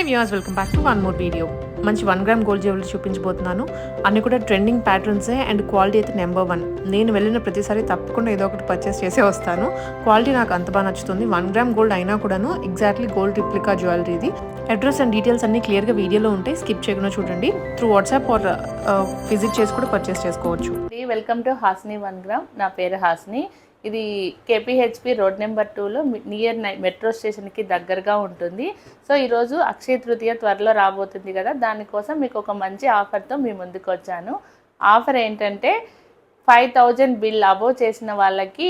Hey viewers welcome back to one more video మంచి one gram gold jewellery చూపించబోతున్నాను. అన్ని కూడా ట్రెండింగ్ ప్యాటర్న్సే అండ్ క్వాలిటీ అయితే నెంబర్ వన్ నేను వెళ్ళిన ప్రతిసారి తప్పకుండా ఏదో ఒకటి పర్చేస్ చేసే వస్తాను. క్వాలిటీ నాకు అంత బాగా నచ్చుతుంది. వన్ గ్రామ్ గోల్డ్ అయినా కూడాను ఎగ్జాక్ట్లీ గోల్డ్ రిప్లికా జ్యువెలరీ ఇది. అడ్రస్ అండ్ డీటెయిల్స్ అన్ని క్లియర్గా వీడియోలో ఉంటాయి. స్కిప్ చేయకుండా చూడండి. త్రూ వాట్సాప్ ఆర్ విజిట్ చేసి కూడా పర్చేస్ చేసుకోవచ్చు. Welcome to Hasni one gram నా పేరు హాస్ని ఇది కేపీహెచ్పి రోడ్ నెంబర్ టూలో నియర్ మెట్రో స్టేషన్కి దగ్గరగా ఉంటుంది. సో ఈరోజు అక్షయ తృతీయ త్వరలో రాబోతుంది కదా దానికోసం మీకు ఒక మంచి ఆఫర్తో మీ ముందుకు వచ్చాను. ఆఫర్ ఏంటంటే ఫైవ్ థౌజండ్ బిల్ అబోవ్ చేసిన వాళ్ళకి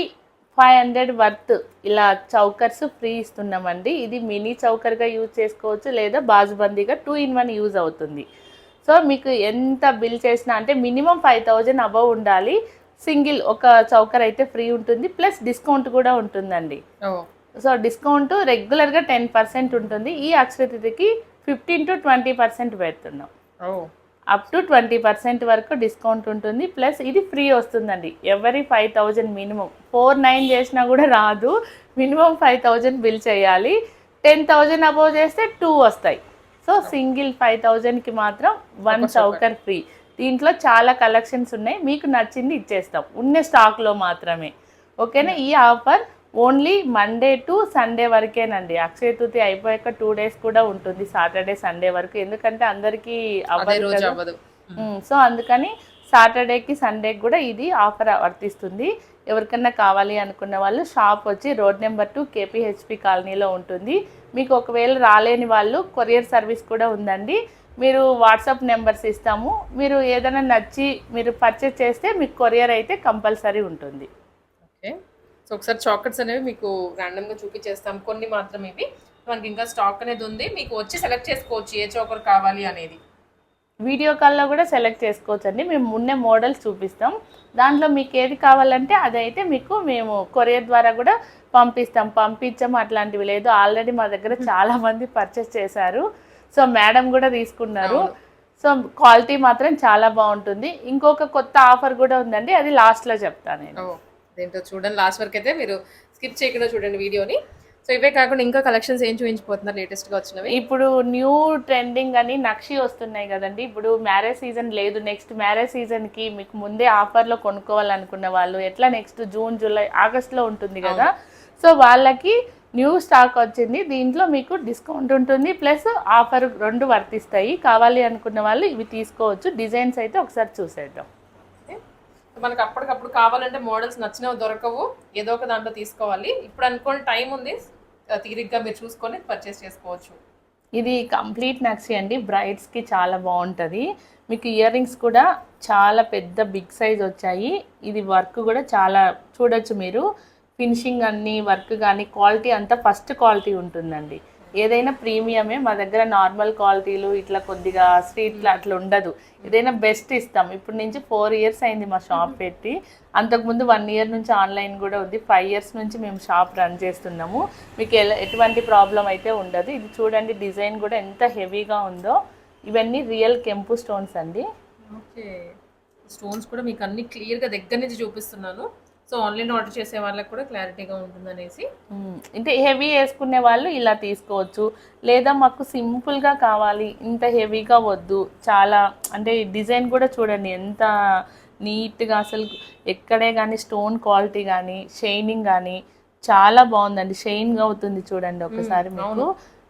ఫైవ్ హండ్రెడ్ వర్త్ ఇలా చౌకర్స్ ఫ్రీ ఇస్తున్నామండి. ఇది మినీ చౌకర్గా యూజ్ చేసుకోవచ్చు లేదా బాజుబందీగా టూ ఇన్ వన్ యూజ్ అవుతుంది. సో మీకు ఎంత బిల్ చేసినా అంటే మినిమం ఫైవ్ థౌజండ్ అబవ్ ఉండాలి. సింగిల్ ఒక చౌకర్ అయితే ఫ్రీ ఉంటుంది ప్లస్ డిస్కౌంట్ కూడా ఉంటుందండి. సో డిస్కౌంట్ రెగ్యులర్గా టెన్ పర్సెంట్ ఉంటుంది. ఈ అక్షరతిథికి ఫిఫ్టీన్ టు ట్వంటీ పర్సెంట్ పెడుతున్నాం. అప్ టు ట్వంటీ పర్సెంట్ వరకు డిస్కౌంట్ ఉంటుంది. ప్లస్ ఇది ఫ్రీ వస్తుందండి. ఎవరి five thousand minimum four nine చేసినా కూడా రాదు. మినిమం ఫైవ్ థౌజండ్ బిల్ చేయాలి. టెన్ థౌజండ్ అబోవ్ చేస్తే టూ వస్తాయి. సో సింగిల్ ఫైవ్ థౌజండ్కి మాత్రం వన్ చౌకర్ ఫ్రీ. దీంట్లో చాలా కలెక్షన్స్ ఉన్నాయి. మీకు నచ్చింది ఇచ్చేస్తాం. ఉన్న స్టాక్లో మాత్రమే. ఓకేనా? ఈ offer only Monday to Sunday వరకేనండి. Akshaya Tritiya అయిపోయాక టూ డేస్ కూడా ఉంటుంది. సాటర్డే సండే వరకు. ఎందుకంటే అందరికీ అవ్వదు. సో అందుకని సాటర్డేకి సండేకి కూడా ఇది ఆఫర్ వర్తిస్తుంది. ఎవరికన్నా కావాలి అనుకున్న వాళ్ళు షాప్ వచ్చి రోడ్ నెంబర్ టూ కేపీహెచ్పి కాలనీలో ఉంటుంది. మీకు ఒకవేళ రాలేని వాళ్ళు కొరియర్ సర్వీస్ కూడా ఉందండి. మీరు వాట్సాప్ నెంబర్స్ ఇస్తాము. మీరు ఏదైనా నచ్చి మీరు పర్చేస్ చేస్తే మీకు కొరియర్ అయితే కంపల్సరీ ఉంటుంది. ఓకే. సో ఒకసారి చాక్లెట్స్ అనేవి మీకు random గా చూపించేస్తాం. కొన్ని మాత్రం ఇవి. మనకి ఇంకా స్టాక్ అనేది ఉంది. మీకు వచ్చి సెలెక్ట్ చేసుకోవచ్చు. ఏ చోకర్ కావాలి అనేది. వీడియో కాల్లో కూడా సెలెక్ట్ చేసుకోవచ్చు అండి మేము మున్నే మోడల్స్ చూపిస్తాం. దాంట్లో మీకు ఏది కావాలంటే అదైతే మీకు మేము కొరియర్ ద్వారా కూడా పంపిస్తాం. పంపించాము అట్లాంటివి లేదు. ఆల్రెడీ మా దగ్గర చాలా మంది పర్చేస్ చేశారు. సో మేడం కూడా తీసుకున్నారు. సో క్వాలిటీ మాత్రం చాలా బాగుంటుంది. ఇంకొక కొత్త ఆఫర్ కూడా ఉందండి. అది లాస్ట్లో చెప్తాను నేను. దేంతో చూడండి. లాస్ట్ వరకు అయితే మీరు స్కిప్ చేయకుండా చూడండి వీడియోని. సో ఇవే కాకుండా ఇంకా కలెక్షన్స్ ఏం చూపించిపోతున్నారు లేటెస్ట్గా వచ్చినవి? ఇప్పుడు న్యూ ట్రెండింగ్ అని నక్షి వస్తున్నాయి కదండి. ఇప్పుడు మ్యారేజ్ సీజన్ లేదు. నెక్స్ట్ మ్యారేజ్ సీజన్కి మీకు ముందే ఆఫర్లో కొనుక్కోవాలనుకున్న వాళ్ళు ఎట్లా నెక్స్ట్ జూన్ జూలై ఆగస్ట్లో ఉంటుంది కదా. సో వాళ్ళకి న్యూ స్టాక్ వచ్చింది దీంట్లో మీకు డిస్కౌంట్ ఉంటుంది. ప్లస్ ఆఫర్ రెండు వర్తిస్తాయి. కావాలి అనుకున్న వాళ్ళు ఇవి తీసుకోవచ్చు. డిజైన్స్ అయితే ఒకసారి చూసేద్దాం. మనకి అప్పటికప్పుడు కావాలంటే మోడల్స్ నచ్చినవి దొరకవు. ఏదో ఒక దాంట్లో తీసుకోవాలి. ఇప్పుడు అనుకోని టైం ఉంది. తీరిగ్గా మీరు చూసుకొని పర్చేస్ చేసుకోవచ్చు. ఇది కంప్లీట్ నక్షి అండి. బ్రైడ్స్కి చాలా బాగుంటుంది. మీకు ఇయర్ రింగ్స్ కూడా చాలా పెద్ద బిగ్ సైజ్ వచ్చాయి. ఇది వర్క్ కూడా చాలా చూడొచ్చు మీరు. ఫినిషింగ్ అన్ని వర్క్ కానీ క్వాలిటీ అంతా ఫస్ట్ క్వాలిటీ ఉంటుందండి. ఏదైనా ప్రీమియమే మా దగ్గర నార్మల్ క్వాలిటీలు ఇట్లా కొద్దిగా స్ట్రీట్లో అట్లా ఉండదు. ఏదైనా బెస్ట్ ఇస్తాం. ఇప్పుడు నుంచి ఫోర్ ఇయర్స్ అయింది మా షాప్ పెట్టి. అంతకుముందు వన్ ఇయర్ నుంచి ఆన్లైన్ కూడా ఉంది. ఫైవ్ ఇయర్స్ నుంచి మేము షాప్ రన్ చేస్తున్నాము. మీకు ఎల- ఎటువంటి ప్రాబ్లం అయితే ఉండదు. ఇది చూడండి డిజైన్ కూడా ఎంత హెవీగా ఉందో. ఇవన్నీ రియల్ కెంపు స్టోన్స్ అండి. ఓకే. స్టోన్స్ కూడా మీకు అన్ని క్లియర్గా దగ్గర నుంచి చూపిస్తున్నాను. సో ఆన్లైన్ ఆర్డర్ చేసే వాళ్ళకి కూడా క్లారిటీగా ఉంటుందనేసి. అంటే హెవీ వేసుకునే వాళ్ళు ఇలా తీసుకోవచ్చు. లేదా మాకు సింపుల్గా కావాలి ఇంత హెవీగా వద్దు. చాలా అంటే డిజైన్ కూడా చూడండి ఎంత నీట్గా అసలు ఎక్కడే కానీ స్టోన్ క్వాలిటీ కానీ షైనింగ్ కానీ చాలా బాగుందండి. షైన్గా అవుతుంది చూడండి ఒకసారి మీకు.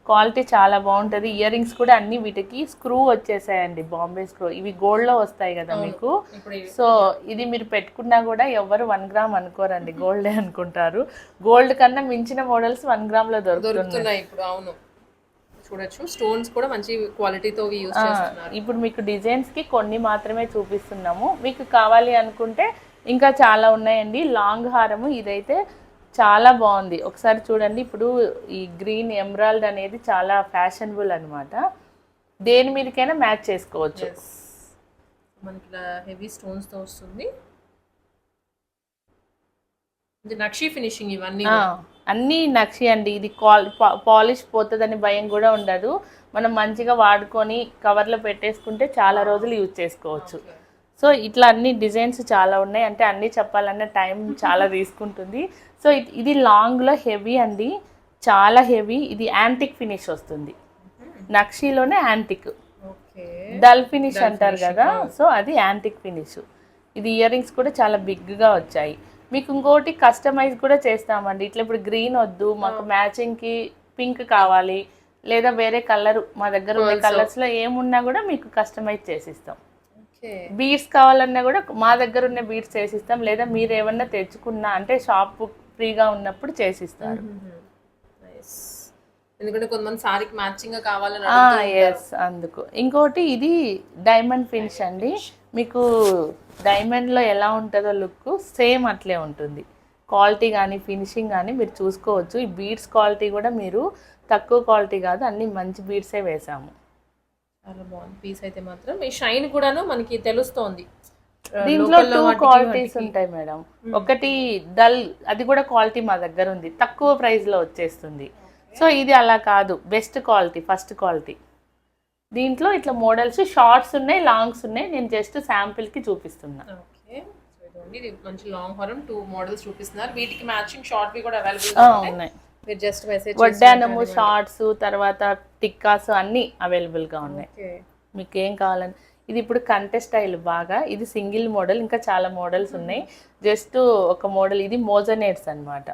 క్వాలిటీ చాలా బాగుంటుంది. ఇయర్ రింగ్స్ కూడా అన్ని వీటికి స్క్రూ వచ్చేసాయండి బాంబే స్క్రూ. ఇవి గోల్డ్లో వస్తాయి కదా మీకు. సో ఇది మీరు పెట్టుకున్నా కూడా ఎవరు వన్ గ్రామ్ అనుకోరండి. గోల్డే అనుకుంటారు. గోల్డ్ కన్నా మించిన మోడల్స్ వన్ గ్రామ్లో దొరుకుతున్నాయి ఇప్పుడు అవును. చూడొచ్చు. స్టోన్స్ కూడా మంచి క్వాలిటీతో యూజ్ చేస్తున్నారు. ఇప్పుడు మీకు డిజైన్స్కి కొన్ని మాత్రమే చూపిస్తున్నాము. మీకు కావాలి అనుకుంటే ఇంకా చాలా ఉన్నాయండి. లాంగ్ హారము ఇదైతే చాలా బాగుంది. ఒకసారి చూడండి. ఇప్పుడు ఈ గ్రీన్ ఎమరాల్డ్ అనేది చాలా ఫ్యాషనబుల్ అన్నమాట. దేని మీదకైనా మ్యాచ్ చేసుకోవచ్చు. మనకి ఇలా హెవీ స్టోన్స్తో వస్తుంది. ఇది నక్షి ఫినిషింగ్ ఇవన్నీ అన్నీ నక్షి అండి. ఇది పాలిష్ పోతుందని భయం కూడా ఉండదు. మనం మంచిగా వాడుకొని కవర్లో పెట్టేసుకుంటే చాలా రోజులు యూజ్ చేసుకోవచ్చు. సో ఇట్లా అన్ని డిజైన్స్ చాలా ఉన్నాయి. అంటే అన్నీ చెప్పాలన్న టైం చాలా తీసుకుంటుంది. సో ఇది లాంగ్లో హెవీ అండి. చాలా హెవీ. ఇది యాంటిక్ ఫినిష్ వస్తుంది. నక్షీలోనే యాంటిక్. డల్ ఫినిష్ అంటారు కదా. సో అది యాంటిక్ ఫినిష్. ఇది ఇయర్ రింగ్స్ కూడా చాలా బిగ్గా వచ్చాయి. మీకు ఇంకోటి కస్టమైజ్ కూడా చేస్తామండి. ఇట్లా ఇప్పుడు గ్రీన్ వద్దు. మాకు మ్యాచింగ్కి పింక్ కావాలి. లేదా వేరే కలర్ మా దగ్గర ఉన్న కలర్స్లో ఏమున్నా కూడా మీకు కస్టమైజ్ చేసిస్తాం. బీడ్స్ కావాలన్నా కూడా మా దగ్గర ఉన్న బీడ్స్ చేసిస్తాం. లేదా మీరు ఏమన్నా తెచ్చుకున్నా అంటే షాప్ ఫ్రీగా ఉన్నప్పుడు చేసిస్తారు. నైస్ ఎందుకంటే కొంతమంది సారీకి మ్యాచింగ్ కావాలని ఎస్ అందుకు. ఇంకోటి ఇది డైమండ్ ఫినిష్ అండి. మీకు డైమండ్లో ఎలా ఉంటుందో లుక్ సేమ్ అట్లే ఉంటుంది. క్వాలిటీ కానీ ఫినిషింగ్ కానీ మీరు చూసుకోవచ్చు. ఈ బీడ్స్ క్వాలిటీ కూడా మీరు తక్కువ క్వాలిటీ కాదు అన్ని మంచి బీడ్సే వేసాము. చాలా బాగుంది. పీస్ అయితే మాత్రం. ఈ షైన్ కూడాను మనకి తెలుస్తోంది. దీంట్లో టూ క్వాలిటీస్. ఉంటాయి మేడం. ఒకటి డల్ అది కూడా క్వాలిటీ మా దగ్గర ఉంది. తక్కువ ప్రైస్లో వచ్చేస్తుంది. సో ఇది అలా కాదు. బెస్ట్ క్వాలిటీ ఫస్ట్ క్వాలిటీ దీంట్లో ఇట్లా మోడల్స్ షార్ట్స్ ఉన్నాయి లాంగ్స్ ఉన్నాయి. నేను జస్ట్ శాంపిల్కి చూపిస్తున్నా. మంచి లాంగ్ హారం టూ మోడల్స్ చూపిస్తున్నారు. వీటికి మ్యాచింగ్ షార్ట్ కూడా అవైలబుల్ ఉన్నాయి. మీరు జస్ట్ మెసేజ్ వడ్డానము షార్ట్స్ తర్వాత టిక్కాస్ అన్ని అవైలబుల్గా ఉన్నాయి. మీకు ఏం కావాలని? ఇది ఇప్పుడు కంటె స్టైల్ బాగా. ఇది సింగిల్ మోడల్ ఇంకా చాలా మోడల్స్ ఉన్నాయి. జస్ట్ ఒక మోడల్ ఇది మోజనెట్స్ అనమాట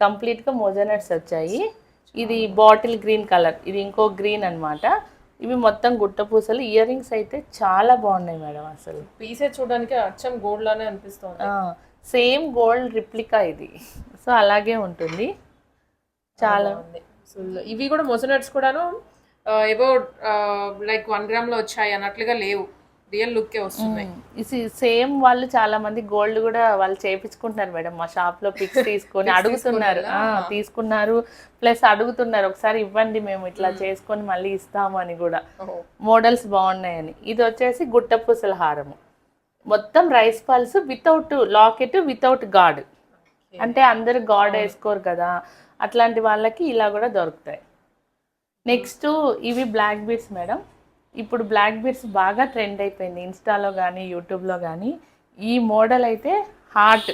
కంప్లీట్గా మోజనెట్స్ వచ్చాయి. ఇది బాటిల్ గ్రీన్ కలర్ ఇది ఇంకో గ్రీన్ అన్నమాట. ఇవి మొత్తం గుట్ట పూసలు ఇయర్ రింగ్స్ అయితే చాలా బాగున్నాయి మేడం అసలు. పీసే చూడడానికి అచ్చం గోల్డ్ లానే అనిపిస్తుంది. సేమ్ గోల్డ్ రిప్లికా ఇది. సో అలాగే ఉంటుంది. చాలా బాగుంది. సో ఇవి కూడా మొసనట్స్ కూడాను ఏవో లైక్ వన్ గ్రామ్లో వచ్చాయి అన్నట్లుగా లేవు. రియల్ లుక్కే వస్తున్నాయి. ఇది సేమ్ వాళ్ళు చాలా మంది గోల్డ్ కూడా వాళ్ళు చేపించుకుంటున్నారు మేడం. మా షాప్లో పిక్స్ తీసుకొని అడుగుతున్నారు. తీసుకున్నారు? ప్లస్ అడుగుతున్నారు ఒకసారి ఇవ్వండి మేము ఇట్లా చేసుకొని మళ్ళీ ఇస్తాము అని కూడా. మోడల్స్ బాగున్నాయని. ఇది వచ్చేసి గుట్ట పూసల హారము. మొత్తం rice pearls without locket without god అంటే అందరు గాడ్ వేసుకోరు కదా. అట్లాంటి వాళ్ళకి ఇలా కూడా దొరుకుతాయి. నెక్స్ట్ ఇవి బ్లాక్ బీడ్స్ మేడం. ఇప్పుడు బ్లాక్ బీడ్స్ బాగా ట్రెండ్ అయిపోయింది. ఇన్స్టాలో కానీ యూట్యూబ్లో కానీ ఈ మోడల్ అయితే హాట్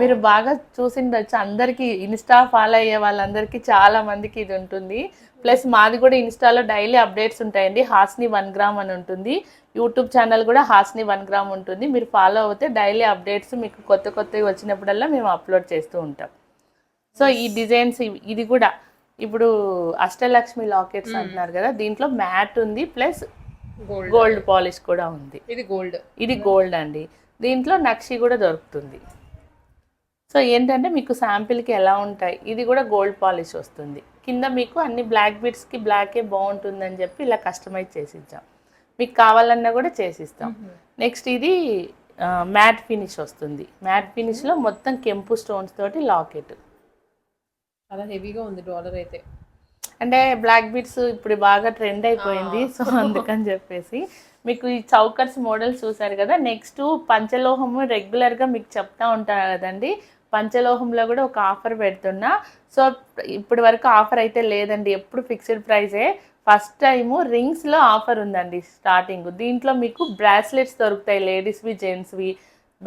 మీరు బాగా చూసిండొచ్చు. అందరికీ ఇన్స్టా ఫాలో అయ్యే వాళ్ళందరికీ చాలా మందికి ఇది ఉంటుంది. ప్లస్ మాది కూడా ఇన్స్టాలో డైలీ అప్డేట్స్ ఉంటాయండి. హాస్ని వన్ గ్రామ్ అని ఉంటుంది. యూట్యూబ్ ఛానల్ కూడా హాస్ని వన్ గ్రామ్ ఉంటుంది. మీరు ఫాలో అవుతే డైలీ అప్డేట్స్ మీకు కొత్త కొత్తవి వచ్చినప్పుడల్లా మేము అప్లోడ్ చేస్తూ ఉంటాం. సో ఈ డిజైన్స్ ఇవి- ఇది కూడా ఇప్పుడు అష్టలక్ష్మి లాకెట్స్ అంటున్నారు కదా దీంట్లో మ్యాట్ ఉంది ప్లస్ గోల్డ్ పాలిష్ కూడా ఉంది. ఇది గోల్డ్. ఇది గోల్డ్ అండి. దీంట్లో నక్షి కూడా దొరుకుతుంది. సో ఏంటంటే మీకు శాంపిల్కి ఎలా ఉంటాయి ఇది కూడా గోల్డ్ పాలిష్ వస్తుంది. కింద మీకు అన్ని బ్లాక్ బీడ్స్కి బ్లాకే బాగుంటుందని చెప్పి ఇలా కస్టమైజ్ చేసి ఇచ్చాం మీకు కావాలన్నా కూడా చేసిస్తాం. నెక్స్ట్ ఇది మ్యాట్ ఫినిష్ వస్తుంది. మ్యాట్ ఫినిష్లో మొత్తం కెంపు స్టోన్స్ తోటి లాకెట్. చాలా హెవీగా ఉంది డాలర్ అయితే. అంటే బ్లాక్ బీట్స్ ఇప్పుడు బాగా ట్రెండ్ అయిపోయింది. సో అందుకని చెప్పేసి మీకు ఈ చౌకర్స్ మోడల్స్ చూసారు కదా నెక్స్ట్ పంచలోహము రెగ్యులర్గా మీకు చెప్తా ఉంటాను కదండి. పంచలోహంలో కూడా ఒక ఆఫర్ పెడుతున్నా. సో ఇప్పటి వరకు ఆఫర్ అయితే లేదండి ఎప్పుడు ఫిక్స్డ్ ప్రైజే. ఫస్ట్ టైము రింగ్స్లో ఆఫర్ ఉందండి స్టార్టింగ్. దీంట్లో మీకు బ్రాస్లెట్స్ దొరుకుతాయి లేడీస్వి జెంట్స్వి.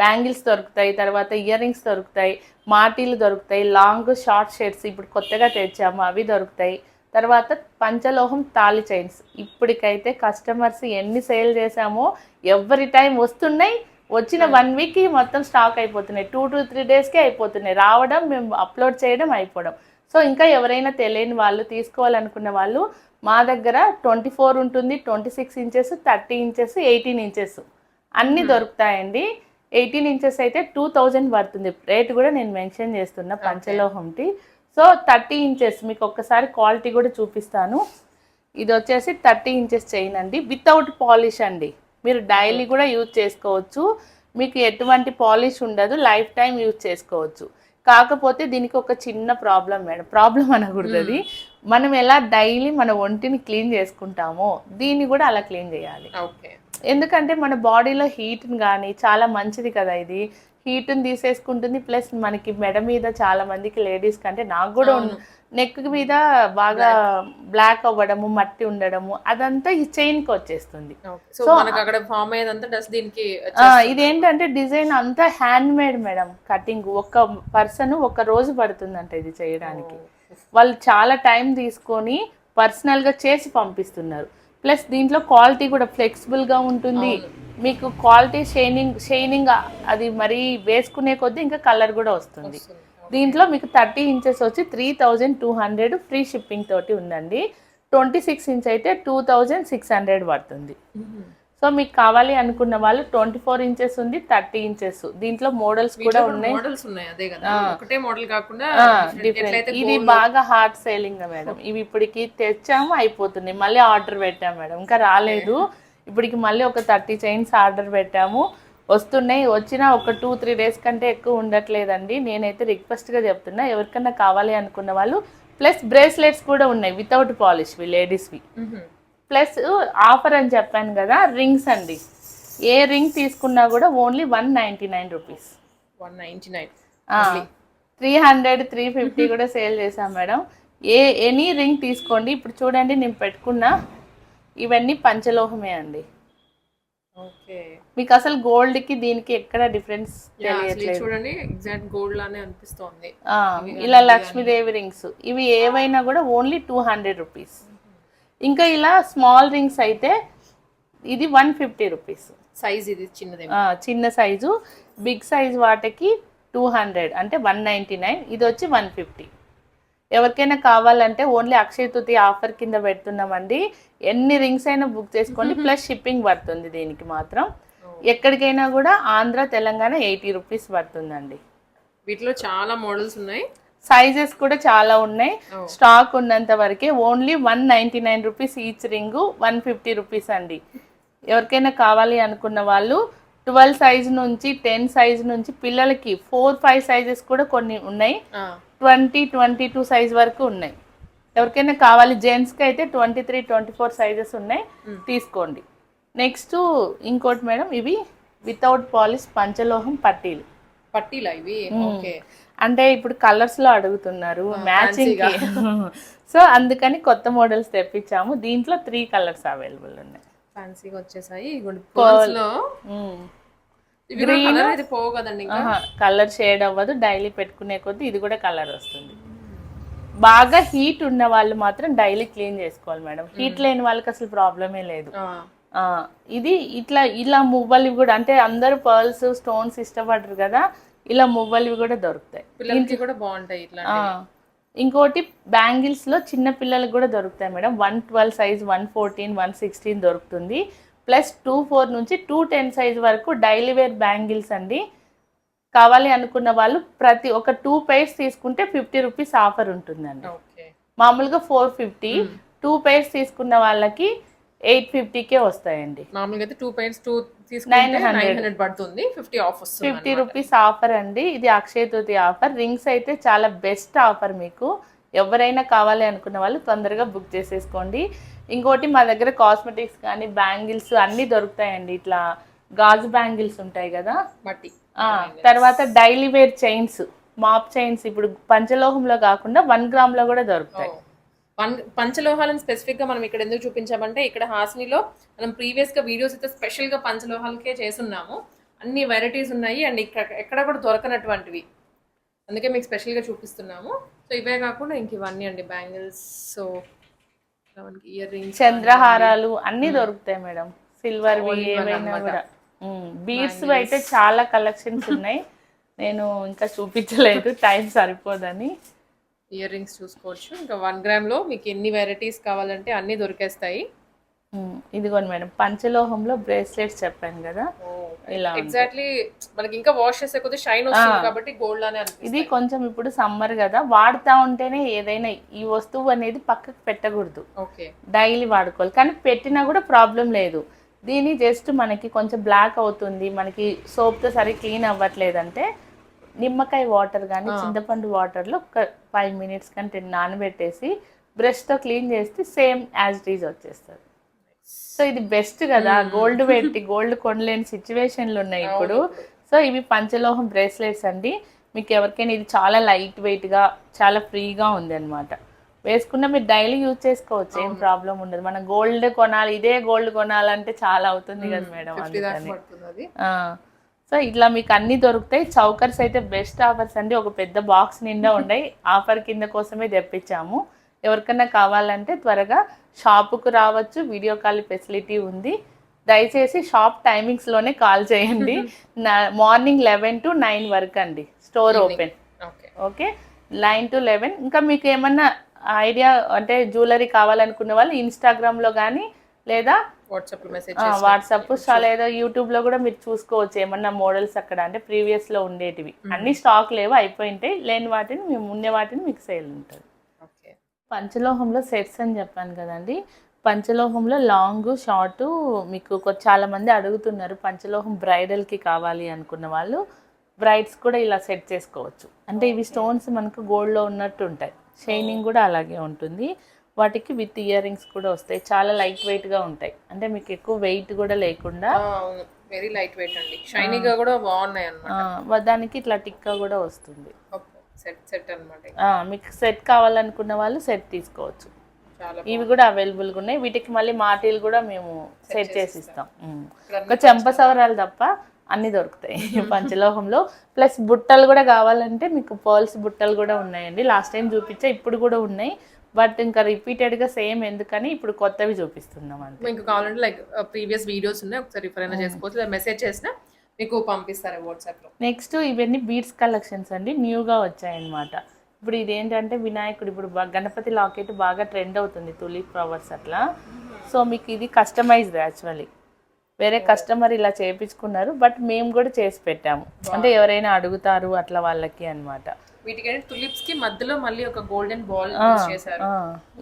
బ్యాంగిల్స్ దొరుకుతాయి తర్వాత ఇయర్ రింగ్స్ దొరుకుతాయి మాటీలు దొరుకుతాయి లాంగ్ షార్ట్ షర్ట్స్ ఇప్పుడు కొత్తగా తెచ్చాము అవి దొరుకుతాయి. తర్వాత పంచలోహం తాళి చైన్స్. ఇప్పటికైతే కస్టమర్స్ ఎన్ని సేల్ చేసామో ఎవ్రీ టైం వస్తున్నాయి. వచ్చిన వన్ వీక్కి మొత్తం స్టాక్ అయిపోతున్నాయి. టూ టు త్రీ డేస్కే అయిపోతున్నాయి. రావడం మేము అప్లోడ్ చేయడం అయిపోవడం. సో ఇంకా ఎవరైనా తెలియని వాళ్ళు తీసుకోవాలనుకున్న వాళ్ళు మా దగ్గర ట్వంటీ ఫోర్ ఉంటుంది. Twenty six inches thirty inches eighteen inches అన్నీ దొరుకుతాయండి. ఎయిటీన్ ఇంచెస్ అయితే టూ థౌజండ్ పడుతుంది. రేట్ కూడా నేను మెన్షన్ చేస్తున్నా పంచలోహంటి సో థర్టీ ఇంచెస్ మీకు ఒక్కసారి క్వాలిటీ కూడా చూపిస్తాను. ఇది వచ్చేసి థర్టీ ఇంచెస్ చైన్ అండి. వితౌట్ పాలిష్ అండి. మీరు డైలీ కూడా యూజ్ చేసుకోవచ్చు. మీకు ఎటువంటి పాలిష్ ఉండదు. లైఫ్ టైం యూజ్ చేసుకోవచ్చు. కాకపోతే దీనికి ఒక చిన్న ప్రాబ్లం మేడం. ప్రాబ్లం అనకూడదు అది. మనం ఎలా డైలీ మన ఒంటిని క్లీన్ చేసుకుంటామో దీన్ని కూడా అలా క్లీన్ చేయాలి. ఓకే ఎందుకంటే మన బాడీలో హీట్ని కానీ చాలా మంచిది కదా ఇది. హీట్ని తీసేసుకుంటుంది ప్లస్ మనకి మెడ మీద చాలా మందికి లేడీస్ కంటే నాకు కూడా నెక్ మీద బాగా బ్లాక్ అవ్వడము మట్టి ఉండడము అదంతా ఈ చైన్కి వచ్చేస్తుంది. సో అక్కడ ఫామ్ అయ్యేదంతా దీనికి ఇదేంటంటే డిజైన్ అంతా హ్యాండ్ మేడ్ మేడం కటింగ్. ఒక పర్సన్ ఒక రోజు పడుతుందంట ఇది చేయడానికి. వాళ్ళు చాలా టైం తీసుకొని పర్సనల్గా చేసి పంపిస్తున్నారు. ప్లస్ దీంట్లో క్వాలిటీ కూడా ఫ్లెక్సిబుల్గా ఉంటుంది. మీకు క్వాలిటీ షైనింగ్ షైనింగ్ అది మరీ వేసుకునే కొద్దీ ఇంకా కలర్ కూడా వస్తుంది. దీంట్లో మీకు థర్టీ ఇంచెస్ వచ్చి three thousand two hundred free shipping తోటి ఉందండి. ట్వంటీ సిక్స్ ఇంచ్ అయితే టూ థౌజండ్ సిక్స్ హండ్రెడ్ పడుతుంది. సో మీకు కావాలి అనుకున్న వాళ్ళు ట్వంటీ ఫోర్ ఇంచెస్ ఉంది థర్టీ ఇంచెస్. దీంట్లో మోడల్స్ కూడా ఉన్నాయి. మోడల్స్ ఉన్నాయి అదే కదా. ఒకటే మోడల్ కాకుండా. డిఫరెంట్ ఇది బాగా హార్డ్ సేలింగ్ మేడం. ఇవి ఇప్పటికి తెచ్చాము అయిపోతున్నాయి. మళ్ళీ ఆర్డర్ పెట్టాము మేడం. ఇంకా రాలేదు. ఇప్పటికి మళ్ళీ ఒక థర్టీ చైన్స్ ఆర్డర్ పెట్టాము. వస్తున్నాయి. వచ్చినా ఒక టూ త్రీ డేస్ కంటే ఎక్కువ ఉండట్లేదండి. నేనైతే రిక్వెస్ట్గా చెప్తున్నా ఎవరికన్నా కావాలి అనుకున్న వాళ్ళు. ప్లస్ బ్రేస్లెట్స్ కూడా ఉన్నాయి వితౌట్ పాలిష్వి లేడీస్వి. ప్లస్ ఆఫర్ అని చెప్పాను కదా రింగ్స్ అండి. ఏ రింగ్ తీసుకున్నా కూడా only one ninety nine rupees. 199 three hundred three fifty కూడా సేల్ చేసాం మేడం. ఏ ఎనీ రింగ్ తీసుకోండి. ఇప్పుడు చూడండి నేను పెట్టుకున్న ఇవన్నీ పంచలోహమే అండి. ఓకే. మీకు అసలు gold కి దీనికి ఎక్కడ డిఫరెన్స్ చూడండి ఎగ్జాక్ట్ గోల్డ్ లానే అనిపిస్తోంది. ఇలా లక్ష్మీదేవి రింగ్స్ ఇవి ఏవైనా కూడా ఓన్లీ టూ హండ్రెడ్ రూపీస్. ఇంకా ఇలా స్మాల్ రింగ్స్ అయితే ఇది వన్ ఫిఫ్టీ రూపీస్. సైజ్ ఇది చిన్నదే. చిన్న సైజు. బిగ్ సైజ్ వాటికి టూ హండ్రెడ్ అంటే వన్ నైంటీ నైన్. ఇది వచ్చి వన్ ఫిఫ్టీ. ఎవరికైనా కావాలంటే ఓన్లీ అక్షయ తృతీయ ఆఫర్ కింద పెడుతున్నామండి. ఎన్ని రింగ్స్ అయినా బుక్ చేసుకోండి. ప్లస్ షిప్పింగ్ పడుతుంది దీనికి మాత్రం. ఎక్కడికైనా కూడా ఆంధ్ర తెలంగాణ ఎయిటీ రూపీస్ పడుతుందండి. వీటిలో చాలా మోడల్స్ ఉన్నాయి. సైజెస్ కూడా చాలా ఉన్నాయి. స్టాక్ ఉన్నంత వరకే only one ninety nine rupees each ring one fifty rupees అండి. ఎవరికైనా కావాలి అనుకున్న వాళ్ళు ట్వెల్వ్ సైజ్ నుంచి టెన్ సైజ్ నుంచి పిల్లలకి ఫోర్ ఫైవ్ సైజెస్ కూడా కొన్ని ఉన్నాయి. ట్వంటీ ట్వంటీ టూ సైజ్ వరకు ఉన్నాయి. ఎవరికైనా కావాలి జెంట్స్కి అయితే twenty three twenty four sizes ఉన్నాయి తీసుకోండి. నెక్స్ట్ ఇంకోటి మేడం ఇవి వితౌట్ పాలిష్ పంచలోహం పట్టీలు. పట్టీలా ఇవి? ఓకే. అంటే ఇప్పుడు కలర్స్లో అడుగుతున్నారు మ్యాచింగ్ సో అందుకని కొత్త మోడల్స్ తెప్పించాము. దీంట్లో త్రీ కలర్స్ అవైలబుల్ ఉన్నాయి. ఫ్యాన్సీగా వచ్చేసాయి. లో కూడా కలర్ అయితే పోవు కదండి ఇంకా? కలర్ షేడ్ అవ్వదు. డైలీ పెట్టుకునే కొద్దీ ఇది కూడా కలర్ వస్తుంది. బాగా హీట్ ఉన్న వాళ్ళు మాత్రం డైలీ క్లీన్ చేసుకోవాలి మేడం. హీట్ లేని వాళ్ళకి అసలు ప్రాబ్లమే లేదు. ఇది ఇట్లా ఇలా మువ్వలివి కూడా అంటే అందరూ పర్ల్స్ స్టోన్స్ ఇష్టపడరు కదా. ఇలా మువ్వలివి కూడా దొరుకుతాయి. పిల్లలకి కూడా బాగుంటాయి ఇట్లా ఇంకోటి బ్యాంగిల్స్లో చిన్న పిల్లలకు కూడా దొరుకుతాయి madam. One twelve size one fourteen one sixteen దొరుకుతుంది. ప్లస్ టూ ఫోర్ నుంచి టూ టెన్ సైజ్ వరకు డైలీ వేర్ బ్యాంగిల్స్ అండి. కావాలి అనుకున్న వాళ్ళు ప్రతి ఒక టూ పైర్స్ తీసుకుంటే ఫిఫ్టీ రూపీస్ ఆఫర్ ఉంటుందండి. ఓకే. మామూలుగా ఫోర్ ఫిఫ్టీ టూ పైర్స్ తీసుకున్న వాళ్ళకి ఎయిట్ ఫిఫ్టీకే వస్తాయండి. మామూలుగా అయితే టూ పాయింట్స్ టూ తీసుకుంటే 900. నైన్ హండ్రెడ్ పడుతుంది. ఫిఫ్టీ ఆఫ్ వస్తుంది ఫిఫ్టీ రూపీస్ ఆఫర్ అండి. ఇది అక్షయ తృతీయ ఆఫర్. రింగ్స్ అయితే చాలా బెస్ట్ ఆఫర్ మీకు. ఎవరైనా కావాలి అనుకున్న వాళ్ళు తొందరగా బుక్ చేసేసుకోండి. ఇంకోటి మా దగ్గర కాస్మెటిక్స్ కానీ బ్యాంగిల్స్ అన్నీ దొరుకుతాయండి. ఇట్లా గాజు బ్యాంగిల్స్ ఉంటాయి కదా. మట్టి. తర్వాత daily wear chains mop chains ఇప్పుడు పంచలోహంలో కాకుండా వన్ గ్రామ్లో కూడా దొరుకుతాయి. వన్ పంచలోహాలను స్పెసిఫిక్గా మనం ఇక్కడ ఎందుకు చూపించామంటే ఇక్కడ హాసినిలో మనం ప్రీవియస్గా వీడియోస్ అయితే స్పెషల్గా పంచలోహాలకే చేసున్నాము అన్ని వెరైటీస్ ఉన్నాయి అండ్ ఇక్కడ ఎక్కడ కూడా దొరకనటువంటివి. అందుకే మీకు స్పెషల్గా చూపిస్తున్నాము. సో ఇవే కాకుండా ఇంక ఇవన్నీ అండి బ్యాంగిల్స్ సో మనకి ఇయర్ రింగ్స్ చంద్రహారాలు అన్నీ దొరుకుతాయి మేడం. సిల్వర్ ఏవైనా కూడా. బీడ్స్ అయితే చాలా కలెక్షన్స్ ఉన్నాయి. నేను ఇంకా చూపించలేదు. టైం సరిపోదని. ఇయర్ రింగ్స్ చూసుకోవచ్చు. ఇంకా వన్ గ్రామ్లో మీకు ఎన్ని వెరైటీస్ కావాలంటే అన్ని దొరికేస్తాయి. ఇదిగోండి మేడం పంచలోహంలో బ్రేస్లెట్స్ చెప్పాను కదా. ఇలా. ఎగ్జాక్ట్లీ మనకి ఇంకా వాష్ చేసే కొద్ది షైన్ వస్తుంది కాబట్టి గోల్డ్ అనిపిస్తుంది ఇది కొంచెం ఇప్పుడు సమ్మర్ కదా వాడుతా ఉంటేనే ఏదైనా ఈ వస్తువు అనేది పక్కకు పెట్టకూడదు. ఓకే. డైలీ వాడుకోవాలి. కానీ పెట్టినా కూడా ప్రాబ్లం లేదు. దీని జస్ట్ మనకి కొంచెం బ్లాక్ అవుతుంది మనకి సోప్తో సరి క్లీన్ అవ్వట్లేదంటే నిమ్మకాయ వాటర్ కానీ చింతపండు వాటర్లో ఒక ఫైవ్ మినిట్స్ కంటే నానబెట్టేసి బ్రష్తో క్లీన్ చేస్తే సేమ్ యాజ్ ఇట్ ఈజ్ వచ్చేస్తుంది. సో ఇది బెస్ట్ కదా. గోల్డ్ పెట్టి గోల్డ్ కొనలేని సిచ్యువేషన్లు ఉన్నాయి ఇప్పుడు. సో ఇవి పంచలోహం బ్రేస్లెట్స్ అండి. మీకు ఎవరికైనా ఇది చాలా లైట్ వెయిట్గా చాలా ఫ్రీగా ఉంది అనమాట వేసుకున్న మీరు డైలీ యూజ్ చేసుకోవచ్చు. ఏం ప్రాబ్లం ఉండదు. మనం గోల్డ్ కొనాలి ఇదే గోల్డ్ కొనాలంటే చాలా అవుతుంది కదా మేడం అందుకని. సో ఇట్లా మీకు అన్ని దొరుకుతాయి. చౌకర్స్ అయితే బెస్ట్ ఆఫర్స్ అండి. ఒక పెద్ద బాక్స్ నిండా ఉన్నాయి. ఆఫర్ కింద కోసమే తెప్పించాము. ఎవరికైనా కావాలంటే త్వరగా షాపుకు రావచ్చు. వీడియో కాల్ ఫెసిలిటీ ఉంది. దయచేసి షాప్ టైమింగ్స్లోనే కాల్ చేయండి. మార్నింగ్ లెవెన్ టు నైన్ వరకు అండి. Store open okay okay nine to eleven ఇంకా మీకు ఏమన్నా ఐడియా అంటే జ్యువెలరీ కావాలనుకున్న వాళ్ళు ఇన్స్టాగ్రామ్లో కానీ లేదా? వాట్సాప్ మెసేజ్ వాట్సాప్ లేదా యూట్యూబ్లో కూడా మీరు చూసుకోవచ్చు ఏమన్నా మోడల్స్ అక్కడ అంటే ప్రీవియస్లో ఉండేటివి అన్ని స్టాక్ లేవు అయిపోయింటాయి లేని వాటిని మేము ఉండే వాటిని మీకు సేల్ ఉంటుంది. ఓకే. పంచలోహంలో సెట్స్ అని చెప్పాను కదండి. పంచలోహంలో లాంగ్ షార్ట్ మీకు చాలా మంది అడుగుతున్నారు పంచలోహం bridal కి కావాలి అనుకున్న వాళ్ళు బ్రైడ్స్ కూడా ఇలా సెట్ చేసుకోవచ్చు. అంటే ఇవి స్టోన్స్ మనకు gold లో ఉన్నట్టు ఉంటాయి. షైనింగ్ కూడా అలాగే ఉంటుంది. వాటికి విత్ ఇయర్ రింగ్స్ కూడా వస్తాయి. చాలా లైట్గా ఉంటాయి. అంటే మీకు ఎక్కువ వెయిట్ కూడా లేకుండా వెరీ లైట్ వెయిట్ అండి. షైనీగా కూడా బాగున్నాయి అన్నమాట. దానికి ఇట్లా టిక్కా కూడా వస్తుంది. సెట్ సెట్ మీకు సెట్ కావాలనుకున్న వాళ్ళు సెట్ తీసుకోవచ్చు. ఇవి కూడా అవైలబుల్గా ఉన్నాయి. వీటికి మళ్ళీ మాటీలు కూడా మేము సెట్ చేసి ఇస్తాం. ఒక చెంప సవరాలు తప్ప అన్ని దొరుకుతాయి పంచలోహంలో. ప్లస్ బుట్టలు కూడా కావాలంటే మీకు పర్ల్స్ బుట్టలు కూడా ఉన్నాయండి. లాస్ట్ టైం చూపించా ఇప్పుడు కూడా ఉన్నాయి. బట్ ఇంకా రిపీటెడ్గా సేమ్ ఎందుకని ఇప్పుడు కొత్తవి చూపిస్తున్నాం అంతే. మీకు కావాలంటే లైక్ ప్రీవియస్ వీడియోస్ ఉన్నాయి ఒకసారి రిఫర్ అయినా చేసుకోవచ్చు లేదా మెసేజ్ చేసినా మీకు పంపిస్తారు వాట్సాప్లో నెక్స్ట్ ఇవన్నీ బీడ్స్ కలెక్షన్స్ అండి న్యూగా వచ్చాయన్నమాట. ఇప్పుడు ఇదేంటంటే వినాయకుడు ఇప్పుడు గణపతి లాకెట్ బాగా ట్రెండ్ అవుతుంది తులిప్ ఫ్లవర్స్ అట్లా. సో మీకు ఇది కస్టమైజ్డ్ యాక్చువల్లీ. వేరే కస్టమర్ ఇలా చేయించుకున్నారు బట్ మేము కూడా చేసి పెట్టాము. అంటే ఎవరైనా అడుగుతారు అట్లా వాళ్ళకి అన్నమాట. వీటికి టులిప్స్కి మధ్యలో మళ్ళీ ఒక గోల్డెన్ బాల్ చేశారు.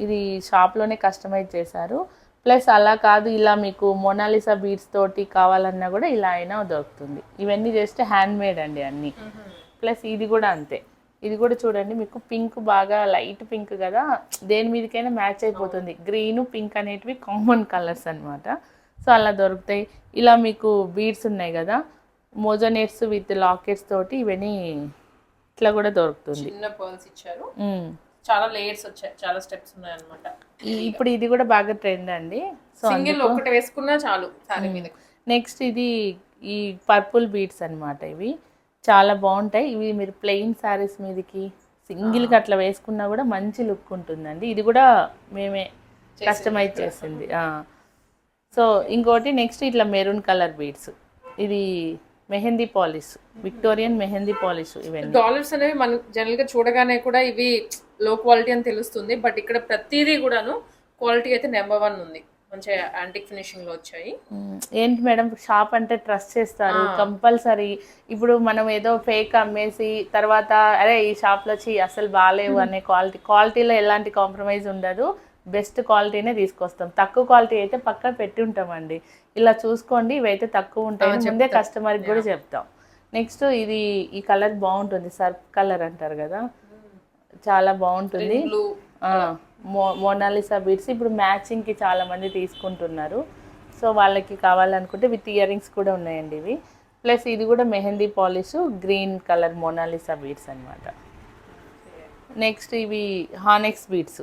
ఇది షాప్లోనే కస్టమైజ్ చేశారు. ప్లస్ అలా కాదు ఇలా మీకు మొనాలిసా బీడ్స్ తోటి కావాలన్నా కూడా ఇలా అయినా దొరుకుతుంది. ఇవన్నీ చేస్తే హ్యాండ్ మేడ్ అండి అన్నీ. ప్లస్ ఇది కూడా అంతే. ఇది కూడా చూడండి మీకు పింక్ బాగా లైట్ పింక్ కదా దేని మీదకైనా మ్యాచ్ అయిపోతుంది. గ్రీన్ పింక్ అనేటివి కామన్ కలర్స్ అన్నమాట. సో అలా దొరుకుతాయి. ఇలా మీకు బీడ్స్ ఉన్నాయి కదా మోజోనేట్స్ విత్ లాకెట్స్ తోటి ఇవన్నీ ఇట్లా కూడా దొరుకుతుంది. చిన్న పర్ల్స్ ఇచ్చారు. చాలా లేయర్స్ వచ్చాయి చాలా స్టెప్స్ ఉన్నాయి అనమాట ఈ- ఇప్పుడు ఇది కూడా బాగా ట్రెండ్ అండి. సింగిల్ ఒకటి వేసుకున్నా చాలు సారీ మీద నెక్స్ట్ ఇది ఈ పర్పుల్ బీడ్స్ అన్నమాట ఇవి. చాలా బాగుంటాయి. ఇవి మీరు ప్లెయిన్ శారీస్ మీదకి సింగిల్గా అట్లా వేసుకున్నా కూడా మంచి లుక్ ఉంటుందండి. ఇది కూడా మేమే కస్టమైజ్ చేసింది. సో ఇంకోటి నెక్స్ట్ ఇట్లా మెరూన్ కలర్ బీడ్స్ ఇది mehndi polish Victorian mehndi polish ఇవన్నీ. డాలర్స్ అనేవి మనం జనరల్గా చూడగానే కూడా ఇవి లో క్వాలిటీ అని తెలుస్తుంది బట్ ఇక్కడ ప్రతిదీ కూడాను క్వాలిటీ అయితే నెంబర్ వన్ ఉంది. యాంటిక్ ఫినిషింగ్లో వచ్చాయి. ఏంటి మేడం షాప్ అంటే ట్రస్ట్ చేస్తారు కంపల్సరీ ఇప్పుడు మనం ఏదో ఫేక్ అమ్మేసి తర్వాత అరే ఈ షాప్లో వచ్చి అసలు బాగాలేవు అనే క్వాలిటీ క్వాలిటీలో ఎలాంటి కాంప్రమైజ్ ఉండదు. బెస్ట్ క్వాలిటీనే తీసుకొస్తాం. తక్కువ క్వాలిటీ అయితే పక్కా పెట్టి ఉంటామండి. ఇలా చూసుకోండి ఇవైతే తక్కువ ఉంటాయి ముందే కస్టమర్కి కూడా చెప్తాం. నెక్స్ట్ ఇది ఈ కలర్ బాగుంటుంది సర్ఫ్ కలర్ అంటారు కదా? చాలా బాగుంటుంది. మోనాలిసా బీడ్స్ ఇప్పుడు మ్యాచింగ్కి చాలా మంది తీసుకుంటున్నారు. సో వాళ్ళకి కావాలనుకుంటే విత్ ఇయర్ రింగ్స్ కూడా ఉన్నాయండి ఇవి. ప్లస్ ఇది కూడా mehndi polish green colour Mona Lisa beads అన్నమాట. నెక్స్ట్ ఇవి హానెక్స్ బీడ్స్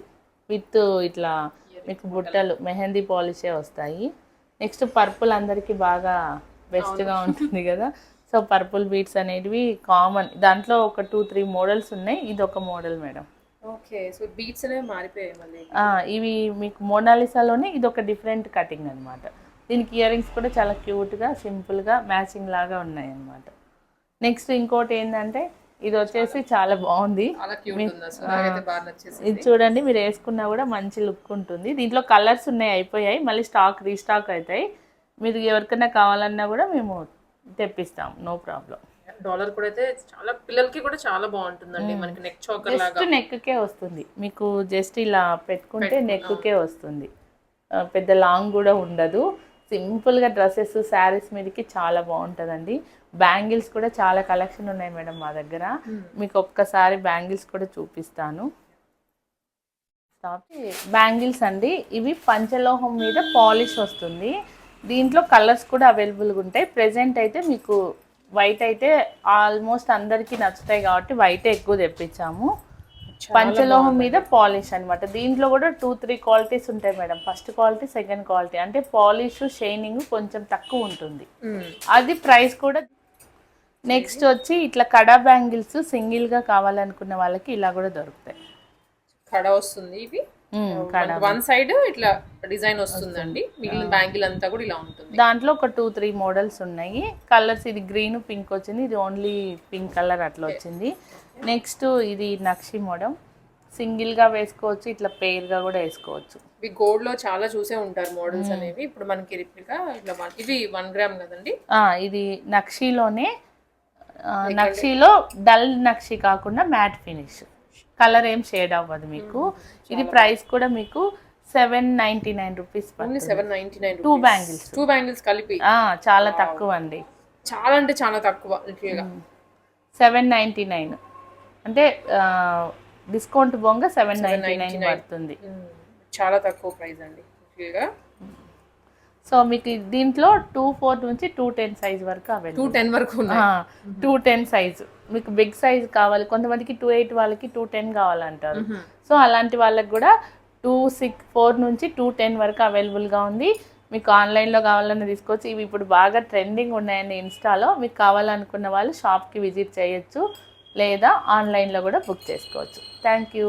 విత్ ఇట్లా మీకు బుట్టలు మెహందీ పాలిషే వస్తాయి. నెక్స్ట్ పర్పుల్ అందరికీ బాగా బెస్ట్గా ఉంటుంది కదా. సో పర్పుల్ బీడ్స్ అనేటివి కామన్. దాంట్లో ఒక టూ త్రీ మోడల్స్ ఉన్నాయి. ఇది ఒక model madam. Okay. So beads అనేవి మారిపోయాయి మళ్ళీ. ఇవి మీకు మోనాలిసాలోనే ఇది ఒక డిఫరెంట్ కటింగ్ అన్నమాట. దీనికి ఇయర్ రింగ్స్ కూడా చాలా క్యూట్గా సింపుల్గా మ్యాచింగ్ లాగా ఉన్నాయి అన్నమాట నెక్స్ట్ ఇంకోటి ఏంటంటే ఇది వచ్చేసి చాలా బాగుంది. ఇది చూడండి మీరు వేసుకున్నా కూడా మంచి లుక్ ఉంటుంది. దీంట్లో కలర్స్ ఉన్నాయి అయిపోయాయి. మళ్ళీ స్టాక్ రీస్టాక్ అవుతాయి. మీరు ఎవరికైనా కావాలన్నా కూడా మేము తెప్పిస్తాం. No problem. డాలర్ కూడా అయితే చాలా పిల్లలకి కూడా చాలా బాగుంటుందండి. మనకి నెక్ చోకర్ లాగా. నెక్కే వస్తుంది. మీకు జస్ట్ ఇలా పెట్టుకుంటే నెక్కే వస్తుంది. పెద్ద లాంగ్ కూడా ఉండదు. సింపుల్గా డ్రెస్సెస్ శారీస్ మీదకి చాలా బాగుంటుందండి. బ్యాంగిల్స్ కూడా చాలా కలెక్షన్ ఉన్నాయి మేడం మా దగ్గర. మీకు ఒక్కసారి బ్యాంగిల్స్ కూడా చూపిస్తాను. బ్యాంగిల్స్ అండి. ఇవి పంచలోహం మీద పాలిష్ వస్తుంది. దీంట్లో కలర్స్ కూడా అవైలబుల్గా ఉంటాయి. ప్రెజెంట్ అయితే మీకు వైట్ అయితే ఆల్మోస్ట్ అందరికీ నచ్చుతాయి కాబట్టి వైట్ ఎక్కువ తెప్పించాము. పంచలోహం మీద పాలిష్ అన్నమాట. దీంట్లో కూడా టూ త్రీ క్వాలిటీస్ ఉంటాయి madam. First quality second quality అంటే పాలిష్ షైనింగ్ కొంచెం తక్కువ ఉంటుంది. అది ప్రైస్ కూడా నెక్స్ట్ వచ్చి ఇట్లా కడా బ్యాంగిల్స్ సింగిల్గా కావాలనుకున్న వాళ్ళకి ఇలా కూడా దొరుకుతాయి. కడ వస్తుంది ఇవి? కడ. వన్ సైడ్ ఇట్లా డిజైన్ వస్తుందండి. మిగిలిన బ్యాంగిల్ అంతా కూడా ఇలా ఉంటుంది. దాంట్లో ఒక టూ త్రీ మోడల్స్ ఉన్నాయి. కలర్స్ ఇది గ్రీన్ పింక్ వచ్చింది. ఇది ఓన్లీ పింక్ కలర్ అట్లా వచ్చింది. నెక్స్ట్ ఇది నక్షి మోడల్ సింగిల్గా వేసుకోవచ్చు ఇట్లా పేర్గా కూడా వేసుకోవచ్చు. ఇవి గోల్డ్లో చాలా చూసే ఉంటారు మోడల్స్ అనేవి. ఇప్పుడు మనకి రిప్లికా ఇట్లా one- ఇవి వన్ గ్రామ్ కదండి? ఇది నక్షిలోనే నక్షిలో డల్ నక్షి కాకుండా మ్యాట్ ఫినిష్. కలర్ ఏం షేడ్ అవ్వదు మీకు. ఇది ప్రైస్ కూడా మీకు seven ninety nine rupees seven ninety nine two bangles two bangles కలిపి. చాలా తక్కువ అండి చాలా అంటే చాలా తక్కువ సెవెన్ నైంటీ నైన్ అంటే డిస్కౌంట్ బొంగ సెవెన్ నైంటీ నైన్ పడుతుంది. చాలా తక్కువ ప్రైస్ అండి సో మీకు దీంట్లో టూ ఫోర్ నుంచి టూ టెన్ సైజ్ వరకు టూ అవైలబుల్ టెన్ వరకు టూ టెన్ సైజ్. మీకు బిగ్ సైజ్ కావాలి కొంతమందికి టూ ఎయిట్ వాళ్ళకి టూ టెన్ కావాలంటారు. సో అలాంటి వాళ్ళకి కూడా టూ సిక్స్ ఫోర్ నుంచి టూ టెన్ వరకు అవైలబుల్గా ఉంది. మీకు ఆన్లైన్లో కావాలన్నా తీసుకోవచ్చు. ఇవి ఇప్పుడు బాగా ట్రెండింగ్ ఉన్నాయండి ఇన్స్టాలో. మీకు కావాలనుకున్న వాళ్ళు షాప్కి విజిట్ చేయొచ్చు. లేదా ఆన్లైన్లో కూడా బుక్ చేసుకోవచ్చు. Thank you.